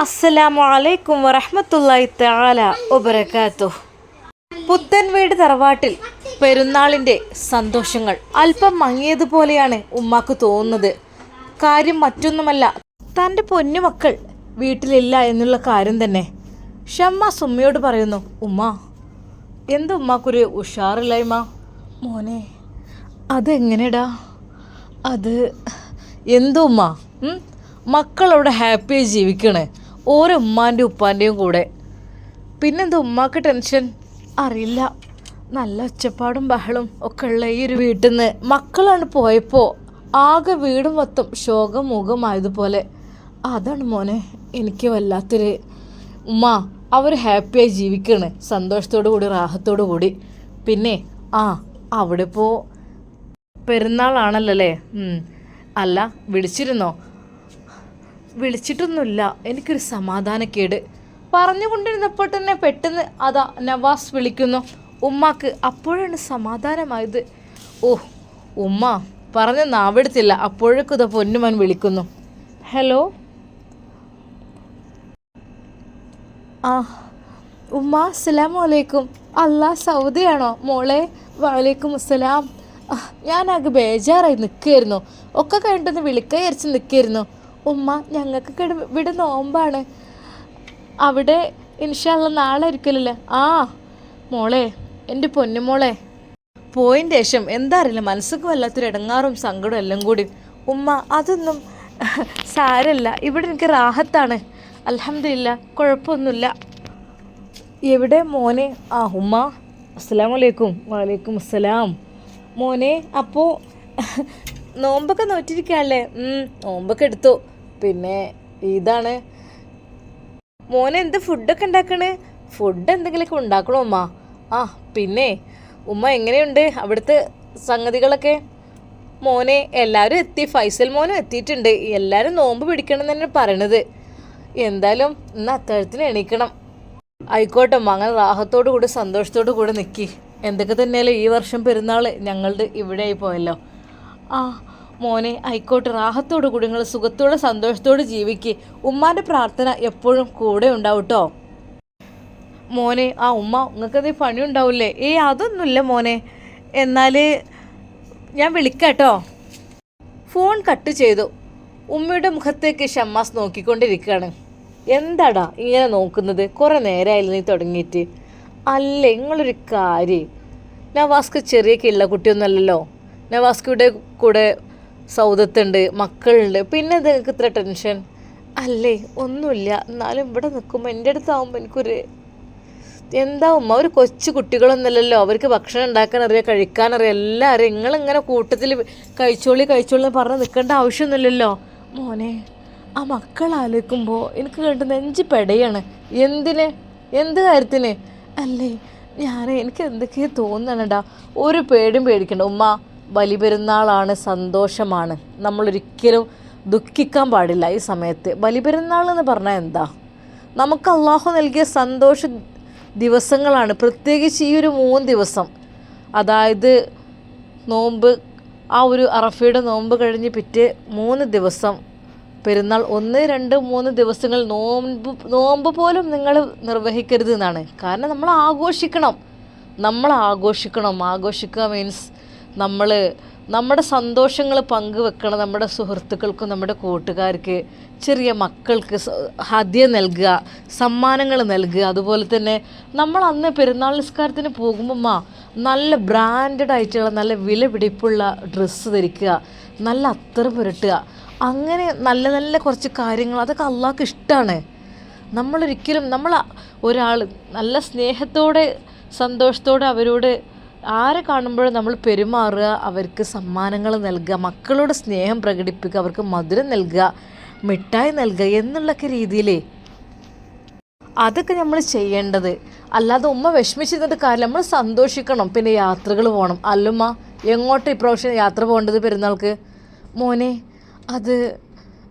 അസ്സലാമു അലൈക്കും വറഹ്മത്തുള്ളാഹി തആല വബറകാത്തു പുത്തൻവീട് തറവാട്ടിൽ പെരുന്നാളിന്റെ സന്തോഷങ്ങൾ അല്പം മങ്ങിയതുപോലെയാണ് ഉമ്മാക്ക് തോന്നുന്നത്. കാര്യം മറ്റൊന്നുമല്ല തന്റെ പൊന്നുമക്കൾ വീട്ടിലില്ല എന്നുള്ള കാര്യം തന്നെ. ഷമ്മ സുമ്മയോട് പറയുന്നു ഉമ്മ എന്താ ഉമ്മാക്കൊരു ഉഷാറില്ലായ്മ? മോനെ അതെങ്ങനെടാ? അത് എന്തോ ഉമ്മ? മക്കളവിടെ ഹാപ്പിയായി ജീവിക്കണേ. ഓരോ ഉമ്മാന്റെ ഉപ്പാന്റെയും കൂടെ. പിന്നെന്താ ഉമ്മാക്ക് ടെൻഷൻ അറിയില്ല. നല്ല ഒച്ചപ്പാടും ബഹളും ഒക്കെ ഉള്ള ഈ ഒരു വീട്ടിൽ നിന്ന് മക്കളാണ് പോയപ്പോൾ ആകെ വീടും മൊത്തം ശോകമുഖമായതുപോലെ അതാണ് മോനെ എനിക്ക് വല്ലാത്തൊരു ഉമ്മ അവർ ഹാപ്പിയായി ജീവിക്കണ്. സന്തോഷത്തോടു കൂടി റാഹത്തോടു കൂടി. പിന്നെ ആ അവിടെ ഇപ്പോൾ പെരുന്നാളാണല്ലോ അല്ലേ? അല്ല വിളിച്ചിരുന്നോ? വിളിച്ചിട്ടൊന്നുമില്ല. എനിക്കൊരു സമാധാനക്കേട്. പറഞ്ഞുകൊണ്ടിരുന്നപ്പോൾ തന്നെ പെട്ടെന്ന് അതാ നവാസ് വിളിക്കുന്നു. ഉമ്മാക്ക് അപ്പോഴാണ് സമാധാനമായത്. ഓ ഉമ്മ പറഞ്ഞ നാവെടുത്തില്ല. അപ്പോഴേക്കും ഇതാ പൊന്നുമൻ വിളിക്കുന്നു. ഹലോ? ആ ഉമ്മ അസ്സലാം വലൈക്കും അല്ലാ സൗദിയാണോ? മോളെ വലൈക്കും അസ്സലാം. ഞാനാകെ ബേജാറായി നിൽക്കുകയായിരുന്നു. ഒക്കെ കഴിഞ്ഞിട്ടൊന്ന് വിളിക്കാൻ വിചാരിച്ച് നിൽക്കുകയായിരുന്നു. ഉമ്മ ഞങ്ങൾക്ക് കിട ഇവിടെ നോമ്പാണ്. അവിടെ ഇൻഷാല്ല നാളെ ആയിരിക്കലല്ലേ? ആ മോളെ എന്റെ പൊന്നുമോളെ പോയിന്റെ ശേഷം എന്താ മനസ്സൊക്കെ വല്ലാത്തൊരു ഇടങ്ങാറും സങ്കടവും എല്ലാം കൂടി. ഉമ്മ അതൊന്നും സാരല്ല. ഇവിടെ എനിക്ക് റാഹത്താണ്. അലഹമില്ല കുഴപ്പമൊന്നുമില്ല. എവിടെ മോനെ? ആ ഉമ്മ അസ്സലാം വലൈക്കും വലൈക്കും അസ്സലാം. മോനെ അപ്പോൾ നോമ്പൊക്കെ നോറ്റിരിക്കാല്ലേ നോമ്പൊക്കെ എടുത്തു. പിന്നെ ഇതാണ്. മോനെ എന്ത് ഫുഡൊക്കെ ഉണ്ടാക്കണ്? ഫുഡ് എന്തെങ്കിലുമൊക്കെ ഉണ്ടാക്കണോ ഉമ്മ? ആ പിന്നെ ഉമ്മ എങ്ങനെയുണ്ട്? അവിടുത്തെ സംഗതികളൊക്കെ? മോനെ എല്ലാവരും എത്തി. ഫൈസൽ മോനും എത്തിയിട്ടുണ്ട്. എല്ലാവരും നോമ്പ് പിടിക്കണം തന്നെ പറയണത്. എന്തായാലും ഇന്ന് അത്താഴത്തിന് എണീക്കണം. ആയിക്കോട്ടെ അങ്ങനെ റാഹത്തോടു കൂടി സന്തോഷത്തോടു കൂടി നിൽക്കി എന്തൊക്കെ തന്നെയാലും ഈ വർഷം പെരുന്നാൾ ഞങ്ങളുടെ ഇവിടെ ആയി പോയല്ലോ. ആ മോനെ ആയിക്കോട്ടെ റാഹത്തോടു കൂടി നിങ്ങൾ സുഖത്തോടെ സന്തോഷത്തോടെ ജീവിക്ക്. ഉമ്മാന്റെ പ്രാർത്ഥന എപ്പോഴും കൂടെ ഉണ്ടാവും കേട്ടോ മോനെ ആ ഉമ്മ നിങ്ങൾക്കത് പണി ഉണ്ടാവില്ലേ? ഏ അതൊന്നുമില്ല മോനെ. എന്നാൽ ഞാൻ വിളിക്കാട്ടോ. ഫോൺ കട്ട് ചെയ്തു. ഉമ്മയുടെ മുഖത്തേക്ക് ഷമ്മാസ് നോക്കിക്കൊണ്ടിരിക്കുകയാണ്. എന്താടാ ഇങ്ങനെ നോക്കുന്നത്? കുറേ നേരമായില്ല നീ തുടങ്ങിയിട്ട്? അല്ല നിങ്ങളൊരു കാര്യം. നവാസ്ക്ക് ചെറിയ കിള്ള കുട്ടിയൊന്നുമല്ലല്ലോ നവാസ്കിയുടെ കൂടെ സൗദത്തുണ്ട് മക്കളുണ്ട്. പിന്നെ നിങ്ങൾക്ക് ഇത്ര ടെൻഷൻ അല്ലേ ഒന്നുമില്ല എന്നാലും ഇവിടെ നിൽക്കുമ്പോൾ എന്റെ അടുത്താവുമ്പോൾ എനിക്കൊരു എന്താ ഉമ്മ ഒരു കൊച്ചു കുട്ടികളൊന്നുമല്ലല്ലോ അവർക്ക് ഭക്ഷണം ഉണ്ടാക്കാൻ അറിയാം കഴിക്കാൻ അറിയാം എല്ലാം അറിയാം നിങ്ങളിങ്ങനെ കൂട്ടത്തിൽ കഴിച്ചോളി കഴിച്ചോളി എന്ന് പറഞ്ഞ് നിൽക്കേണ്ട ആവശ്യമൊന്നുമില്ലല്ലോ. മോനെ ആ മക്കൾ ആലോചിക്കുമ്പോൾ എനിക്ക് കണ്ട് നെഞ്ച് പെടയാണ്. എന്തിന്? എന്ത് കാര്യത്തിന്? അല്ലേ ഞാൻ എനിക്ക് എന്തൊക്കെയോ തോന്നണടാ. ഒരു പേടിയും പേടിക്കണ്ട. ഉമ്മ ബലിപെരുന്നാളാണ് സന്തോഷമാണ്. നമ്മളൊരിക്കലും ദുഃഖിക്കാൻ പാടില്ല ഈ സമയത്ത്. ബലിപെരുന്നാൾ എന്ന് പറഞ്ഞാൽ എന്താ? നമുക്ക് അള്ളാഹു നൽകിയ സന്തോഷ ദിവസങ്ങളാണ്. പ്രത്യേകിച്ച് ഈ ഒരു മൂന്ന് ദിവസം. അതായത് നോമ്പ് ആ ഒരു അറഫയുടെ നോമ്പ് കഴിഞ്ഞ് പിറ്റേ മൂന്ന് ദിവസം. പെരുന്നാൾ ഒന്ന് രണ്ട് മൂന്ന് ദിവസങ്ങൾ നോമ്പ് നോമ്പ് പോലും നിങ്ങൾ നിർവഹിക്കരുത് എന്നാണ്. കാരണം നമ്മൾ ആഘോഷിക്കണം. നമ്മൾ ആഘോഷിക്കണം. ആഘോഷിക്കുക മീൻസ് നമ്മൾ നമ്മുടെ സന്തോഷങ്ങൾ പങ്കുവെക്കണം നമ്മുടെ സുഹൃത്തുക്കൾക്കും നമ്മുടെ കൂട്ടുകാർക്ക് ചെറിയ മക്കൾക്ക് ഹദ്യ നൽകുക സമ്മാനങ്ങൾ നൽകുക. അതുപോലെ തന്നെ നമ്മൾ അന്ന് പെരുന്നാൾ നിസ്കാരത്തിന് പോകുമ്പോൾ നല്ല ബ്രാൻഡഡ് ആയിട്ടുള്ള നല്ല വില പിടിപ്പുള്ള ഡ്രസ്സ് ധരിക്കുക നല്ല അത്തറ പുരട്ടുക. അങ്ങനെ നല്ല നല്ല കുറച്ച് കാര്യങ്ങൾ അതൊക്കെ അള്ളാഹ്ക്ക് ഇഷ്ടമാണ് നമ്മളൊരിക്കലും നമ്മൾ ഒരാൾ നല്ല സ്നേഹത്തോടെ സന്തോഷത്തോടെ അവരോട് ആരെ കാണുമ്പോഴും നമ്മൾ പെരുമാറുക അവർക്ക് സമ്മാനങ്ങൾ നൽകുക മക്കളോട് സ്നേഹം പ്രകടിപ്പിക്കുക അവർക്ക് മധുരം നൽകുക മിഠായി നൽകുക എന്നുള്ളൊക്കെ രീതിയിലേ അതൊക്കെ നമ്മൾ ചെയ്യേണ്ടത്. അല്ലാതെ ഉമ്മ വിഷമിച്ചിരുന്നത് കാര്യം നമ്മൾ സന്തോഷിക്കണം. പിന്നെ യാത്രകൾ പോകണം. അല്ലുമ്മ എങ്ങോട്ട് ഇപ്രാവശ്യം യാത്ര പോകേണ്ടത് പെരുന്നാൾക്ക്? മോനെ അത്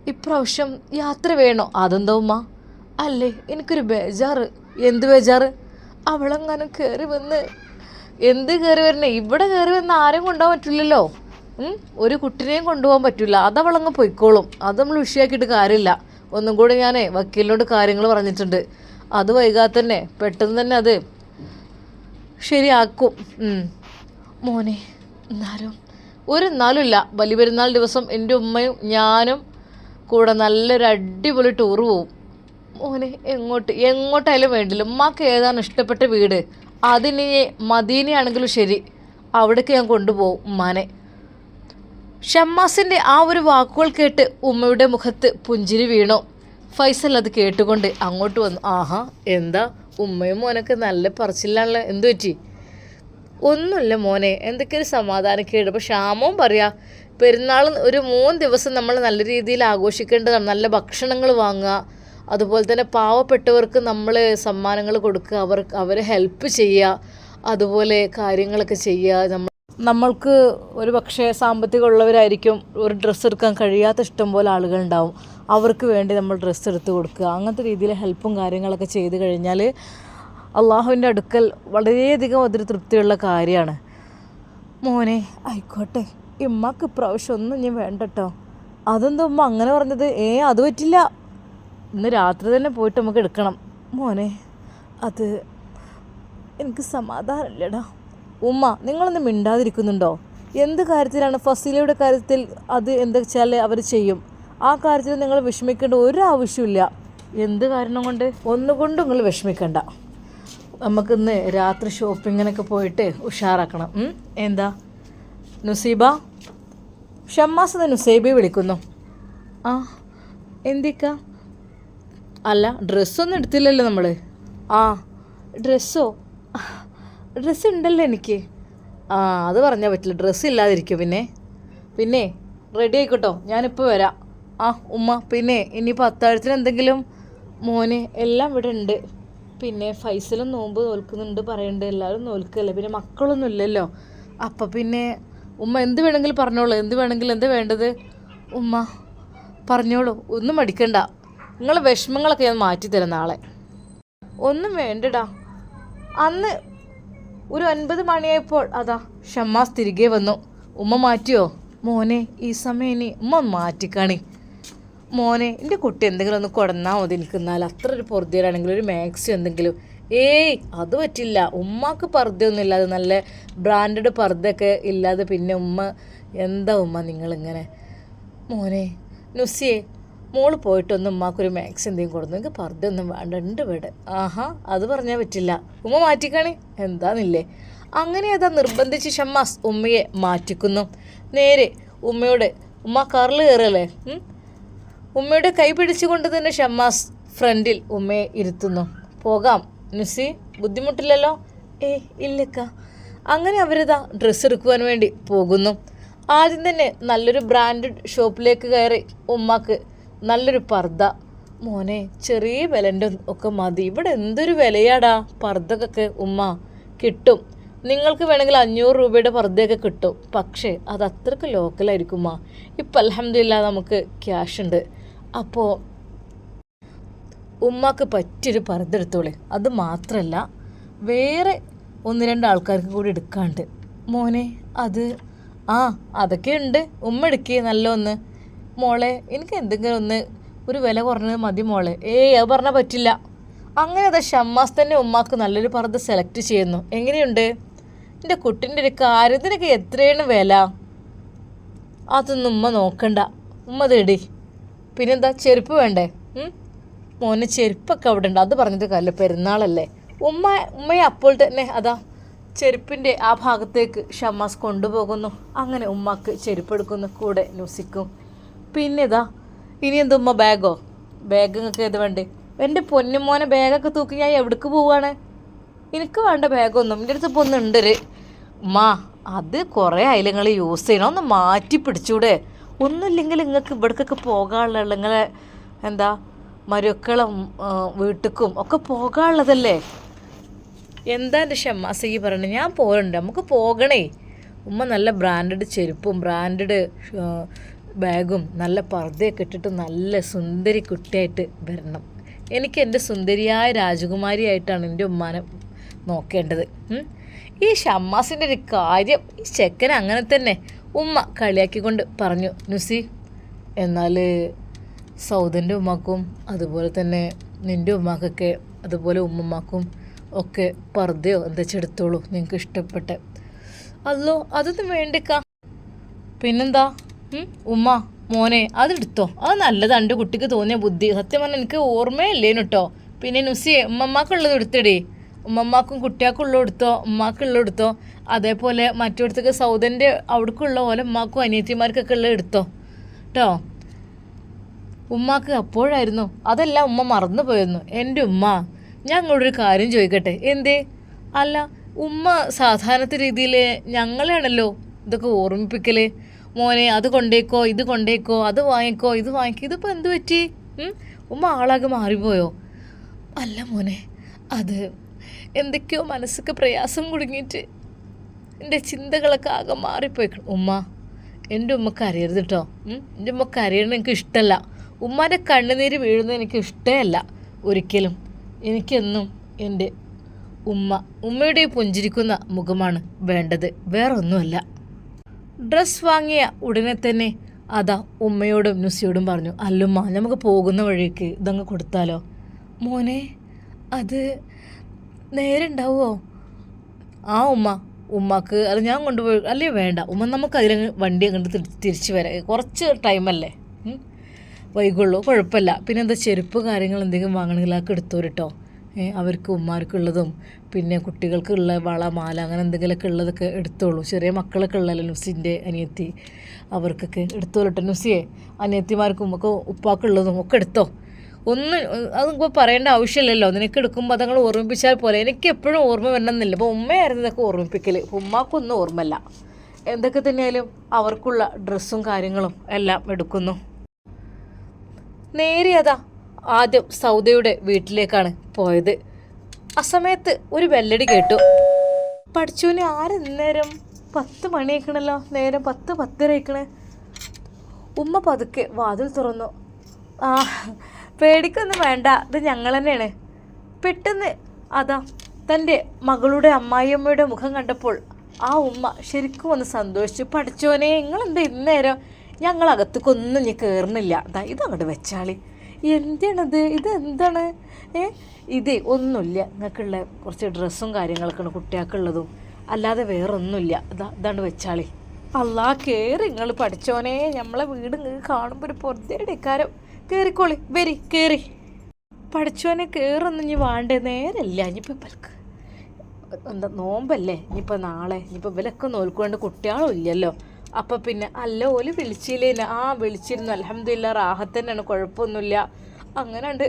ഇപ്രാവശ്യം യാത്ര വേണോ? അതെന്താ ഉമ്മ? അല്ലേ എനിക്കൊരു ബേജാറ്. എന്ത് ബേജാറ്? അവളെങ്ങാനും കയറി വന്ന് എന്ത് കയറി വരണേ? ഇവിടെ കയറി വന്ന ആരും കൊണ്ടുപോകാൻ പറ്റില്ലല്ലോ. ഒരു കുട്ടിനെയും കൊണ്ടുപോകാൻ പറ്റില്ല അതവളങ്ങ് പൊയ്ക്കോളും. അത് നമ്മൾ വിഷയമാക്കിയിട്ട് കാര്യമില്ല. ഒന്നും കൂടി ഞാനേ വക്കീലിനോട് കാര്യങ്ങൾ പറഞ്ഞിട്ടുണ്ട്. അത് വൈകാതെ തന്നെ പെട്ടെന്ന് തന്നെ അത് ശരിയാക്കും. മോനെ എന്നാലും ഒരു നാളും ഇല്ല. ബലി പെരുന്നാൾ ദിവസം എന്റെ ഉമ്മയും ഞാനും കൂടെ നല്ലൊരു അടിപൊളി ടൂർ പോവും. മോനെ എങ്ങോട്ട്? എങ്ങോട്ടായാലും വേണ്ടില്ല. ഉമ്മാക്ക് ഏതാണ് ഇഷ്ടപ്പെട്ട വീട്? അതിനി മദീനയാണെങ്കിലും ശരി. അവിടേക്ക് ഞാൻ കൊണ്ടുപോകും ഉമ്മാനെ. ഷമ്മാസിന്റെ ആ ഒരു വാക്കുകൾ കേട്ട് ഉമ്മയുടെ മുഖത്ത് പുഞ്ചിരി വീണു. ഫൈസൽ അത് കേട്ടുകൊണ്ട് അങ്ങോട്ട് വന്നു. ആഹാ എന്താ? ഉമ്മയും മോനൊക്കെ നല്ല പറച്ചിലാണല്ലോ. എന്തു പറ്റി? ഒന്നുമില്ല മോനെ എന്തൊക്കെ ഒരു സമാധാനക്കേട് അപ്പോൾ ക്ഷാമവും പറയാ പെരുന്നാൾ ഒരു മൂന്ന് ദിവസം നമ്മൾ നല്ല രീതിയിൽ ആഘോഷിക്കേണ്ടതാണ്. നല്ല ഭക്ഷണങ്ങൾ വാങ്ങുക അതുപോലെ തന്നെ പാവപ്പെട്ടവർക്ക് നമ്മൾ സമ്മാനങ്ങൾ കൊടുക്കുക അവർക്ക് അവരെ ഹെൽപ്പ് ചെയ്യുക അതുപോലെ കാര്യങ്ങളൊക്കെ ചെയ്യുക. നമ്മൾ നമ്മൾക്ക് ഒരു പക്ഷേ സാമ്പത്തികമുള്ളവരായിരിക്കും ഒരു ഡ്രസ്സ് എടുക്കാൻ കഴിയാത്ത ഇഷ്ടം പോലെ ആളുകളുണ്ടാവും. അവർക്ക് വേണ്ടി നമ്മൾ ഡ്രസ്സ് എടുത്ത് കൊടുക്കുക. അങ്ങനത്തെ രീതിയിൽ ഹെൽപ്പും കാര്യങ്ങളൊക്കെ ചെയ്ത് കഴിഞ്ഞാൽ അള്ളാഹുവിന്റെ അടുക്കൽ വളരെയധികം അതൊരു തൃപ്തിയുള്ള കാര്യമാണ്. മോനെ ആയിക്കോട്ടെ. ഇമ്മക്ക് ഇപ്രാവശ്യം ഒന്നും ഞാൻ വേണ്ടട്ടോ. അതെന്താ അങ്ങനെ പറഞ്ഞത്? ഏ അത് പറ്റില്ല. ഇന്ന് രാത്രി തന്നെ പോയിട്ട് നമുക്ക് എടുക്കണം. മോനെ അത് എനിക്ക് സമാധാനമില്ലടാ. ഉമ്മ നിങ്ങളൊന്ന് മിണ്ടാതിരിക്കുന്നുണ്ടോ? എന്ത് കാര്യത്തിലാണ് ഫസീലയുടെ കാര്യത്തിൽ അത് എന്താ വെച്ചാൽ അവർ ചെയ്യും? ആ കാര്യത്തിൽ നിങ്ങൾ വിഷമിക്കേണ്ട ഒരു ആവശ്യമില്ല എന്ത് കാരണം കൊണ്ട്? ഒന്നുകൊണ്ടും നിങ്ങൾ വിഷമിക്കണ്ട. നമുക്കിന്ന് രാത്രി ഷോപ്പിങ്ങിനൊക്കെ പോയിട്ട് ഉഷാറാക്കണം. എന്താ? നുസീബ? ഷമ്മാസ് നുസൈബി വിളിക്കുന്നു. ആ എന്തിക്ക? അല്ല ഡ്രസ്സൊന്നും എടുത്തില്ലല്ലോ നമ്മൾ ആ ഡ്രസ്സോ? ഡ്രസ്സ് ഉണ്ടല്ലോ എനിക്ക്. ആ അത് പറഞ്ഞാൽ പറ്റില്ല. ഡ്രസ്സ് ഇല്ലാതിരിക്കും പിന്നെ. പിന്നെ റെഡി ആയിക്കോട്ടോ. ഞാനിപ്പോൾ വരാം. ആ ഉമ്മ പിന്നെ ഇനിയിപ്പോൾ അത്താഴത്തിന് എന്തെങ്കിലും? മോന് എല്ലാം ഇവിടെ ഉണ്ട്. പിന്നെ ഫൈസലും നോമ്പ് നോൽക്കുന്നുണ്ട് പറയുന്നുണ്ട് എല്ലാവരും നോൽക്കല്ലേ. പിന്നെ മക്കളൊന്നും ഇല്ലല്ലോ. അപ്പം പിന്നെ ഉമ്മ എന്ത് വേണമെങ്കിലും പറഞ്ഞോളൂ. എന്ത് വേണമെങ്കിലും എന്ത് വേണ്ടത്? ഉമ്മ പറഞ്ഞോളൂ. ഒന്നും മടിക്കണ്ട. നിങ്ങളെ വിഷമങ്ങളൊക്കെ ഞാൻ മാറ്റിത്തരാം നാളെ. ഒന്നും വേണ്ടടാ. അന്ന് ഒരു ഒൻപത് മണിയായപ്പോൾ അതാ ഷമ്മാസ് തിരികെ വന്നു. ഉമ്മ മാറ്റിയോ? മോനെ ഈ സമയം ഇനി ഉമ്മ മാറ്റിക്കാണി. മോനെ എന്റെ കുട്ടി എന്തെങ്കിലും ഒന്ന് കൊടന്നാൽ മതി നിൽക്കുന്നാൽ അത്ര ഒരു പൊറുതിയിലാണെങ്കിലും ഒരു മാക്സി എന്തെങ്കിലും. ഏയ് അത് പറ്റില്ല. ഉമ്മക്ക് പർദ്ദയൊന്നും ഇല്ലാതെ നല്ല ബ്രാൻഡഡ് പർദ്ദയൊക്കെ ഇല്ലാതെ പിന്നെ ഉമ്മ എന്താ ഉമ്മ നിങ്ങളിങ്ങനെ? മോനെ നുസിയെ മോൾ പോയിട്ടൊന്ന് ഉമ്മാക്കൊരു മാക്സ് എന്തെങ്കിലും കൊടുത്തു നിങ്ങൾക്ക് ഒന്നും വേണ്ട ഉണ്ട് വീട് ആഹാ അത് പറഞ്ഞാൽ പറ്റില്ല. ഉമ്മ മാറ്റിക്കാണേ. എന്താന്നില്ലേ? അങ്ങനെ അതാ നിർബന്ധിച്ച് ഷമ്മാസ് ഉമ്മയെ മാറ്റിക്കുന്നു. നേരെ ഉമ്മയോട് ഉമ്മ കാറിൽ കയറല്ലേ? ഉമ്മയുടെ കൈ പിടിച്ചുകൊണ്ട് തന്നെ ഷമ്മാസ് ഫ്രണ്ടിൽ ഉമ്മയെ ഇരുത്തുന്നു. പോകാം നുസി. ബുദ്ധിമുട്ടില്ലല്ലോ? ഏ ഇല്ലക്ക. അങ്ങനെ അവരിതാ ഡ്രസ്സ് എടുക്കുവാൻ വേണ്ടി പോകുന്നു. ആദ്യം തന്നെ നല്ലൊരു ബ്രാൻഡഡ് ഷോപ്പിലേക്ക് കയറി ഉമ്മാക്ക് നല്ലൊരു പർദ്ദ. മോനെ ചെറിയ വിലന്റെ ഒക്കെ മതി. ഇവിടെ എന്തൊരു വിലയാടാ? പർദ്ദക്കൊക്കെ ഉമ്മ കിട്ടും. നിങ്ങൾക്ക് വേണമെങ്കിൽ അഞ്ഞൂറ് രൂപയുടെ പർദ്ദയൊക്കെ കിട്ടും. പക്ഷേ അത് അത്രയ്ക്ക് ലോക്കലായിരിക്കും ഉമ്മ. ഇപ്പം അലഹമില്ല നമുക്ക് ക്യാഷ് ഉണ്ട്. അപ്പോൾ ഉമ്മാക്ക് പറ്റിയൊരു പർദ്ദ എടുത്തോളെ. അത് മാത്രമല്ല വേറെ ഒന്ന് രണ്ട് ആൾക്കാർക്ക് കൂടി എടുക്കാണ്ട്. മോനെ അത് ആ അതൊക്കെ ഉണ്ട്. ഉമ്മ എടുക്കേ നല്ല ഒന്ന്. മോളെ എനിക്ക് എന്തെങ്കിലും ഒന്ന് ഒരു വില കുറഞ്ഞത് മതി മോളെ. ഏയ് അത് പറഞ്ഞാൽ പറ്റില്ല. അങ്ങനെ അത് ഷമ്മാസ് തന്നെ ഉമ്മാക്ക് നല്ലൊരു പർദ്ദ സെലക്ട് ചെയ്യുന്നു. എങ്ങനെയുണ്ട്? എന്റെ കുട്ടിന്റെ ഒരു കാര്യത്തിനൊക്കെ എത്രയാണ് വില? അതൊന്നും ഉമ്മ നോക്കണ്ട. ഉമ്മ തേടി പിന്നെന്താ ചെരുപ്പ് വേണ്ടേ? മോനെ ചെരുപ്പൊക്കെ അവിടെ ഉണ്ട് അത് പറഞ്ഞിട്ട് കല്ല പെരുന്നാളല്ലേ. ഉമ്മ ഉമ്മയെ അപ്പോൾ തന്നെ അതാ ചെരുപ്പിന്റെ ആ ഭാഗത്തേക്ക് ഷമ്മാസ് കൊണ്ടുപോകുന്നു. അങ്ങനെ ഉമ്മാക്ക് ചെരുപ്പ് എടുക്കുന്നു. കൂടെ നുസിക്കും. പിന്നെ ഇതാ ഇനി എന്തുമ്മ ബാഗോ? ബാഗ് നിങ്ങൾക്ക് ഏത് വേണ്ടേ? എന്റെ പൊന്നുമോനെ ബാഗൊക്കെ തൂക്കി ഞാൻ എവിടേക്ക് പോവാണ്? എനിക്ക് വേണ്ട ബാഗൊന്നും. എന്റെ അടുത്ത് ഇപ്പോൾ ഒന്നുണ്ട് മാ അത് കുറേ ആയില്ല നിങ്ങൾ യൂസ് ചെയ്യണം. ഒന്ന് മാറ്റി പിടിച്ചൂടെ. ഒന്നുമില്ലെങ്കിൽ നിങ്ങൾക്ക് ഇവിടേക്കൊക്കെ പോകാനുള്ള നിങ്ങളെ എന്താ മരുക്കളും വീട്ടിക്കും ഒക്കെ പോകാനുള്ളതല്ലേ? എന്താ എന്റെ ഷമ്മാസ പറഞ്ഞു ഞാൻ പോരുണ്ട് നമുക്ക് പോകണേ. ഉമ്മ നല്ല ബ്രാൻഡഡ് ചെരുപ്പും ബ്രാൻഡഡ് ബാഗും നല്ല പർദ്ദയൊക്കെ ഇട്ടിട്ട് നല്ല സുന്ദരി കുട്ടിയായിട്ട് വരണം. എനിക്ക് എന്റെ സുന്ദരിയായ രാജകുമാരിയായിട്ടാണ് എന്റെ ഉമ്മാനെ നോക്കേണ്ടത്. ഈ ഷമ്മാസിന്റെ ഒരു കാര്യം ഈ ചെക്കൻ അങ്ങനെ തന്നെ ഉമ്മ കളിയാക്കിക്കൊണ്ട് പറഞ്ഞു നുസി എന്നാൽ സൗദന്റെ ഉമ്മാക്കും അതുപോലെ തന്നെ നിന്റെ ഉമ്മാക്കൊക്കെ അതുപോലെ ഉമ്മമാക്കും ഒക്കെ പർദ്ദയോ എന്താ എടുത്തോളൂ നിങ്ങൾക്ക് ഇഷ്ടപ്പെട്ട. അല്ലോ അതൊന്നും വേണ്ടിക്ക. പിന്നെന്താ? ഉമ്മ മോനെ അതെടുത്തോ. അത് നല്ലതാണ്ട് കുട്ടിക്ക് തോന്നിയ ബുദ്ധി. സത്യം പറഞ്ഞാൽ എനിക്ക് ഓർമ്മയില്ലേനു കേട്ടോ പിന്നെ നുസിയെ ഉമ്മമാക്കുള്ളത് എടുത്തിടേ. ഉമ്മമാക്കും കുട്ടിയാക്കുള്ള എടുത്തോ ഉമ്മാക്കുള്ള എടുത്തോ. അതേപോലെ മറ്റിടത്തേക്ക് സൗദന്റെ അവിടേക്കുള്ള പോലെ ഉമ്മാക്കും അനിയത്തിമാർക്കൊക്കെ ഉള്ള എടുത്തോ. കേട്ടോ ഉമ്മാക്ക് അപ്പോഴായിരുന്നു. അതെല്ലാം ഉമ്മ മറന്നു പോയിരുന്നു എന്റെ ഉമ്മ ഞാൻ അങ്ങോട്ടൊരു കാര്യം ചോദിക്കട്ടെ. എന്തേ? അല്ല ഉമ്മ സാധാരണത്തെ രീതിയിൽ ഞങ്ങളെയാണല്ലോ ഇതൊക്കെ ഓർമ്മിപ്പിക്കൽ. മോനെ അത് കൊണ്ടേക്കോ ഇത് കൊണ്ടേക്കോ അത് വാങ്ങിക്കോ ഇത് വാങ്ങിക്കോ ഇതിപ്പോൾ എന്ത് പറ്റി? ഉമ്മ ആളാകെ മാറിപ്പോയോ? അല്ല മോനെ അത് എന്തൊക്കെയോ മനസ്സൊക്കെ പ്രയാസം കുടുങ്ങിയിട്ട് എന്റെ ചിന്തകളൊക്കെ ആകെ മാറിപ്പോയിക്കണം. ഉമ്മ എന്റെ ഉമ്മ അറിയരുത് കേട്ടോ എന്റെ ഉമ്മ കരയണത് എനിക്ക് ഇഷ്ടമല്ല ഉമ്മാന്റെ കണ്ണുനീര് വീഴുന്നത് എനിക്ക് ഇഷ്ടമല്ല ഒരിക്കലും. എനിക്കെന്നും എന്റെ ഉമ്മ ഉമ്മയുടെ പുഞ്ചിരിക്കുന്ന മുഖമാണ് വേണ്ടത്. വേറൊന്നുമല്ല. ഡ്രസ് വാങ്ങിയ ഉടനെ തന്നെ അതാ ഉമ്മയോടും നുസിയോടും പറഞ്ഞു അല്ലുമ്മ നമുക്ക് പോകുന്ന വഴിക്ക് ഇതങ്ങ് കൊടുത്താലോ? മോനെ അത് നേരെ ഉണ്ടാവുമോ ആ ഉമ്മ ഉമ്മക്ക് അത് ഞാൻ കൊണ്ടുപോയി അല്ലേ വേണ്ട ഉമ്മ നമുക്ക് അതിൽ വണ്ടി അങ്ങോട്ട് തിരി- തിരിച്ച് വരാം. കുറച്ച് ടൈമല്ലേ. വൈകുള്ളൂ കുഴപ്പമില്ല. പിന്നെ എന്താ ചെരുപ്പ് കാര്യങ്ങൾ എന്തെങ്കിലും വാങ്ങണമെങ്കിൽ അതൊക്കെ എടുത്തോര് കേട്ടോ ഏ, അവർക്ക് ഉമ്മാർക്കുള്ളതും പിന്നെ കുട്ടികൾക്കുള്ള വള മാല അങ്ങനെ എന്തെങ്കിലുമൊക്കെ ഉള്ളതൊക്കെ എടുത്തോളൂ. ചെറിയ മക്കളൊക്കെ ഉള്ളല്ലോ നുസിന്റെ അനിയത്തി? അവർക്കൊക്കെ എടുത്തോളട്ടെ. നുസിയെ അനിയത്തിമാർക്കും ഒക്കെ ഉപ്പാക്കുള്ളതും ഒക്കെ എടുത്തോ? ഒന്ന് അതിപ്പോൾ പറയേണ്ട ആവശ്യമില്ലല്ലോ. നിനക്ക് എടുക്കുമ്പോൾ അതങ്ങൾ ഓർമ്മിപ്പിച്ചാൽ പോലെ എനിക്ക് എപ്പോഴും ഓർമ്മ വരണമെന്നില്ല. അപ്പോൾ ഉമ്മയായിരുന്നു ഇതൊക്കെ ഓർമ്മിപ്പിക്കൽ ഉമ്മാക്കൊന്നും ഓർമ്മല്ല എന്തൊക്കെ തന്നെയായാലും അവർക്കുള്ള ഡ്രസ്സും കാര്യങ്ങളും എല്ലാം എടുക്കുന്നു. നേരെ അതാ ആദ്യം സൗദയുടെ വീട്ടിലേക്കാണ് പോയത്. ആ സമയത്ത് ഒരു വെല്ലടി കേട്ടു. പഠിച്ചോനെ ആരെന്നേരം പത്ത് മണിയേക്കണല്ലോ നേരം പത്ത് പത്തരയ്ക്കണേ ഉമ്മ പതുക്കെ വാതിൽ തുറന്നു. ആ പേടിക്കൊന്നും വേണ്ട. ഇത് ഞങ്ങൾ തന്നെയാണ്. പെട്ടെന്ന് അതാ തന്റെ മകളുടെ അമ്മായിയമ്മയുടെ മുഖം കണ്ടപ്പോൾ ആ ഉമ്മ ശരിക്കും ഒന്ന് സന്തോഷിച്ചു. പഠിച്ചോനെ നിങ്ങളെന്താ ഇന്നേരം? ഞങ്ങളകത്തേക്കൊന്നും ഇനി കയറുന്നില്ല അതാ ഇതങ്ങോട്ട് വെച്ചാളി. എന്താണത് ഇതെന്താണ് ഏ? ഇത് ഒന്നുമില്ല. നിങ്ങൾക്കുള്ള കുറച്ച് ഡ്രസ്സും കാര്യങ്ങളൊക്കെയാണ് കുട്ടികൾക്കുള്ളതും. അല്ലാതെ വേറെ ഒന്നുമില്ല ഇതാ ഇതാണ് വെച്ചാളി. അല്ലാ കയറി നിങ്ങൾ പഠിച്ചോനെ. നമ്മളെ വീട് നിങ്ങൾക്ക് കാണുമ്പോൾ ഒരു പൊറുതേടിക്കാരം കയറിക്കോളി വരി കയറി പഠിച്ചോനെ കയറൊന്നും ഇനി വേണ്ടേ. നേരല്ല ഇനിയിപ്പോൾ ഇവർക്ക് എന്താ നോമ്പല്ലേ? ഇനിയിപ്പോൾ നാളെ. ഇനിയിപ്പോൾ ഇവലൊക്കെ നോൽക്കൊണ്ട് കുട്ടികളും ഇല്ലല്ലോ. അപ്പം പിന്നെ അല്ല ഓൽ വിളിച്ചില്ലേന. ആ വിളിച്ചിരുന്നു. അലഹമില്ല റാഹത്ത് തന്നെയാണ്. കുഴപ്പമൊന്നുമില്ല. അങ്ങനെ ഉണ്ട്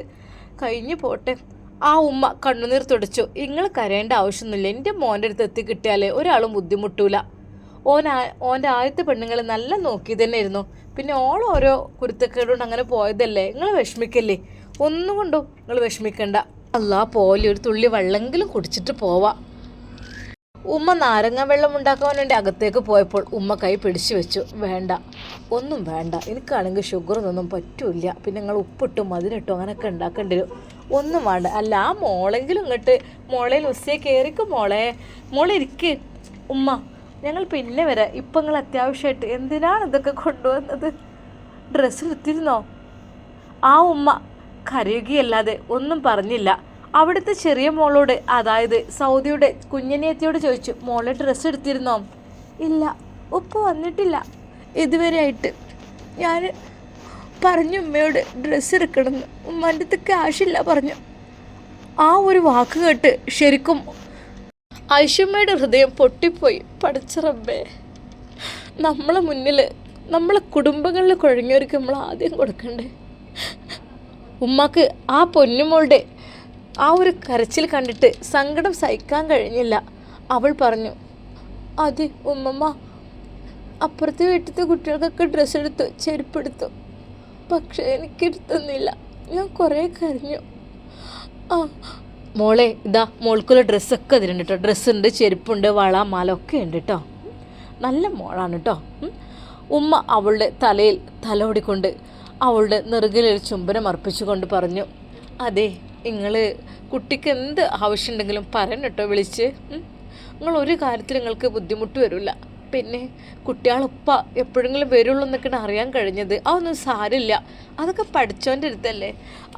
കഴിഞ്ഞു പോട്ടെ. ആ ഉമ്മ കണ്ണുനീർ തുടച്ചു. നിങ്ങൾ കരയേണ്ട ആവശ്യമൊന്നുമില്ല. എന്റെ മോന്റെ അടുത്ത് എത്തി കിട്ടിയാലേ ഒരാളും ബുദ്ധിമുട്ടൂല. ഓൻ ഓന്റെ ആദ്യത്തെ പെണ്ണുങ്ങൾ നല്ല നോക്കി തന്നെ ഇരുന്നു പിന്നെ ഓൾ ഓരോ കുരുത്തക്കേടുകൊണ്ട് അങ്ങനെ പോയതല്ലേ? നിങ്ങൾ വിഷമിക്കല്ലേ? ഒന്നും നിങ്ങൾ വിഷമിക്കണ്ട. അല്ലാ പോലെ ഒരു തുള്ളി വെള്ളമെങ്കിലും കുടിച്ചിട്ട് പോവാ. ഉമ്മ നാരങ്ങ വെള്ളം ഉണ്ടാക്കാൻ വേണ്ടി അകത്തേക്ക് പോയപ്പോൾ ഉമ്മ കൈ പിടിച്ചു വെച്ചു. വേണ്ട ഒന്നും വേണ്ട. എനിക്കാണെങ്കിൽ ഷുഗർ ഒന്നും പറ്റൂല പിന്നെ നിങ്ങൾ ഉപ്പിട്ടും മതിനിട്ടും അങ്ങനെയൊക്കെ ഉണ്ടാക്കേണ്ടി വരും. ഒന്നും വേണ്ട. അല്ല ആ മോളെങ്കിലും ഇങ്ങോട്ട് മോളെ ലുസിയെ കയറിക്കും മോളെ. മോളെ ഇരിക്ക്. ഉമ്മ ഞങ്ങൾ പിന്നെ വരാം. ഇപ്പം നിങ്ങൾ അത്യാവശ്യമായിട്ട് എന്തിനാണ് ഇതൊക്കെ കൊണ്ടുവന്നത്? ഡ്രസ്സ് എടുത്തിരുന്നോ ആ ഉമ്മ കരയുകയല്ലാതെ ഒന്നും പറഞ്ഞില്ല. അവിടുത്തെ ചെറിയ മോളോട് അതായത് സൗദിയുടെ കുഞ്ഞനിയത്തിയോട് ചോദിച്ചു മോളെ ഡ്രസ്സ് എടുത്തിരുന്നോ? ഇല്ല ഉപ്പ് വന്നിട്ടില്ല. ഇതുവരെ ആയിട്ട് ഞാൻ പറഞ്ഞു ഉമ്മയോട് ഡ്രസ്സ് എടുക്കണമെന്ന് ഉമ്മാന്റെ അടുത്ത് ക്യാഷില്ല പറഞ്ഞു. ആ ഒരു വാക്ക് കേട്ട് ശരിക്കും ഐഷമ്മയുടെ ഹൃദയം പൊട്ടിപ്പോയി. പഠിച്ച റബ്ബേ നമ്മളെ മുന്നിൽ നമ്മളെ കുടുംബങ്ങളിൽ കുഴങ്ങിയവർക്ക് നമ്മൾ ആദ്യം കൊടുക്കണ്ടേ? ഉമ്മക്ക് ആ പൊന്നുമോളുടെ ആ ഒരു കരച്ചിൽ കണ്ടിട്ട് സങ്കടം സഹിക്കാൻ കഴിഞ്ഞില്ല. അവൾ പറഞ്ഞു അതെ ഉമ്മമ്മ. അപ്പുറത്തെ വീട്ടിലത്തെ കുട്ടികൾക്കൊക്കെ ഡ്രസ്സ് എടുത്തു ചെരുപ്പെടുത്തു പക്ഷേ എനിക്കെടുത്തൊന്നുമില്ല ഞാൻ കുറേ കരഞ്ഞു. ആ മോളെ ഇതാ മോൾക്കുള്ള ഡ്രസ്സൊക്കെ അതിലുണ്ട് കേട്ടോ ഡ്രസ്സുണ്ട് ചെരുപ്പുണ്ട് വള മാല ഒക്കെ ഉണ്ട് കേട്ടോ നല്ല മോളാണ് കേട്ടോ ഉമ്മ അവളുടെ തലയിൽ തലോടിക്കൊണ്ട് അവളുടെ നെറുകിലൊരു ചുംബനം അർപ്പിച്ചുകൊണ്ട് പറഞ്ഞു അതെ നിങ്ങൾ കുട്ടിക്ക് എന്ത് ആവശ്യമുണ്ടെങ്കിലും പറയണം കേട്ടോ വിളിച്ച്. നിങ്ങൾ ഒരു കാര്യത്തിൽ നിങ്ങൾക്ക് ബുദ്ധിമുട്ട് വരില്ല. പിന്നെ കുട്ടികളുപ്പ എപ്പോഴെങ്കിലും വരുള്ളൂ എന്നൊക്കെയാണ് അറിയാൻ കഴിഞ്ഞത്. അതൊന്നും സാരമില്ല. അതൊക്കെ പഠിച്ചോന്റെ അടുത്തല്ലേ.